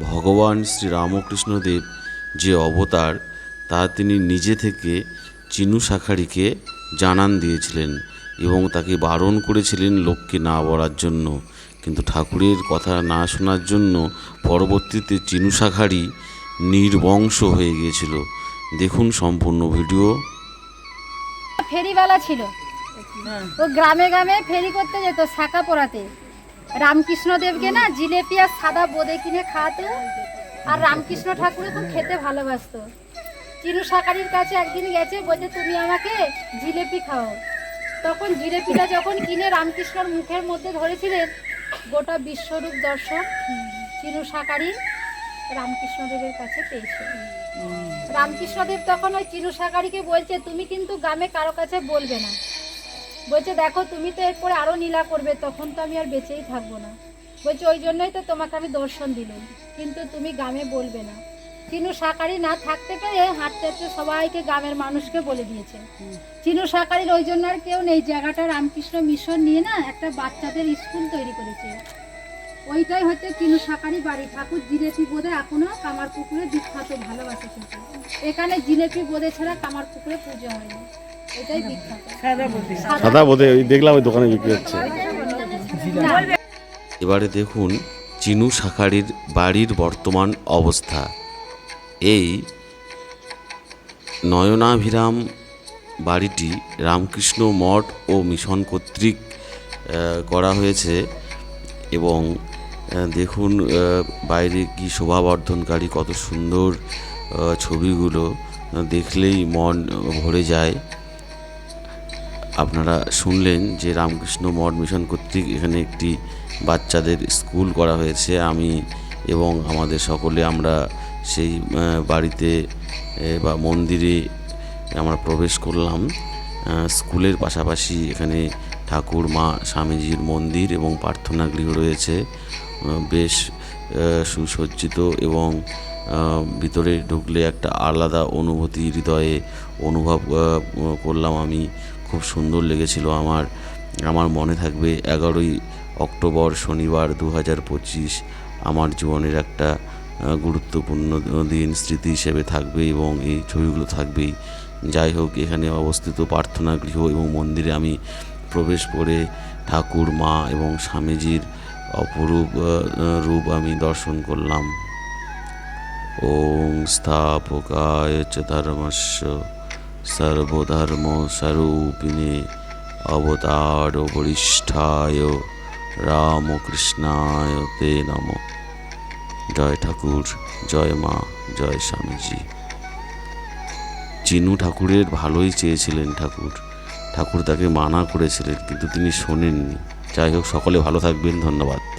ভগবান শ্রী রামকৃষ্ণদেব যে অবতার তা তিনি নিজে থেকে চিনু শাখারিকে জানান দিয়েছিলেন এবং তাকে বারণ করেছিলেন লোককে না বলার জন্য। কিন্তু ঠাকুরের কথা না শোনার জন্য পরবর্তীতে চিনু শাখারি নির্বংশ হয়ে গিয়েছিল। দেখুন সম্পূর্ণ ভিডিও। ফেরিওয়ালা ছিল। ও গ্রামে গ্রামে ফেরি করতে যেত শাখা পড়াতে। রামকৃষ্ণ দেবকে না জিলেপি আর সাদা বোঁদে কিনে খাওয়াতো, আর রামকৃষ্ণ ঠাকুর খুব খেতে ভালোবাসতো। চিরু শাকারির কাছে একদিন গেছে, বলছে, তুমি আমাকে জিলেপি খাও। তখন জিলেপিটা যখন কিনে রামকৃষ্ণর মুখের মধ্যে ধরেছিলেন, গোটা বিশ্বরূপ দর্শক চিরু শাকারি রামকৃষ্ণদেবের কাছে পেয়েছে। রামকৃষ্ণদেব তখন ওই চিরু শাকারিকে বলছে, তুমি কিন্তু গ্রামে কারও কাছে বলবে না। বলছে, দেখো, তুমি তো এরপরে আরও নীলা করবে, তখন তো আমি আর বেঁচেই থাকব না। বলছে, ওই জন্যই তো তোমাকে আমি দর্শন দিলাম, কিন্তু তুমি গ্রামে বলবে না। চিনু শাকারি না থাকতে পেরে হাঁটতে হাঁটতে সবাইকে গ্রামের মানুষকে বলে দিয়েছে। চিনু শাকারির ওই জন্য আর কেউ নেই, জায়গাটা রামকৃষ্ণ মিশন নিয়ে না একটা বাচ্চাদের স্কুল তৈরি করেছে। ওইটাই হচ্ছে চিনু শাকারি বাড়ি। ঠাকুর জিলেপি বোধে এখনও কামার পুকুরে বিখ্যাত, ভালোবাসে কিন্তু। এখানে জিলেপি বোধে ছাড়া কামার পুকুরে পুজো হয়নি। সাদা বোধে ওই দেখলাম ওই দোকানে বিক্রি হচ্ছে। এবারে দেখুন চিনু শাখারির বাড়ির বর্তমান অবস্থা। এই নয়নাভিরাম বাড়িটি রামকৃষ্ণ মঠ ও মিশন কর্তৃক করা হয়েছে এবং দেখুন বাইরে কি শোভাবর্ধনকারী কত সুন্দর ছবিগুলো দেখলেই মন ভরে যায়। আপনারা শুনলেন যে রামকৃষ্ণ মঠ মিশন কর্তৃক এখানে একটি বাচ্চাদের স্কুল করা হয়েছে। আমি এবং আমাদের সকলে আমরা সেই বাড়িতে বা মন্দিরে আমরা প্রবেশ করলাম। স্কুলের পাশাপাশি এখানে ঠাকুর, মা, স্বামীজির মন্দির এবং প্রার্থনা গৃহ রয়েছে বেশ সুসজ্জিত এবং ভিতরে ঢুকলে একটা আলাদা অনুভূতি, হৃদয়ে অনুভব করলাম আমি। খুব সুন্দর লেগেছিল আমার। আমার মনে থাকবে এগারোই অক্টোবর শনিবার দু হাজার পঁচিশ আমার জীবনের একটা গুরুত্বপূর্ণ দিন, স্মৃতি হিসেবে থাকবে এবং এই ছবিগুলো থাকবেই। যাই হোক, এখানে অবস্থিত প্রার্থনা গৃহ এবং মন্দিরে আমি প্রবেশ করে ঠাকুর, মা এবং স্বামীজির অপরূপ রূপ আমি দর্শন করলাম। ওং স্থাপকায় চ ধর্মস্য সর্বধর্ম স্বরূপিণে অবতার বরিষ্ঠায় রামকৃষ্ণায় তে নম। জয় ঠাকুর, জয় মা, জয় স্বামীজি। চিনু ঠাকুরের ভালোই চেয়েছিলেন ঠাকুর। ঠাকুর তাকে মানা করেছিলেন, কিন্তু তিনি শোনেননি। যাই হোক, সকলে ভালো থাকবেন, ধন্যবাদ।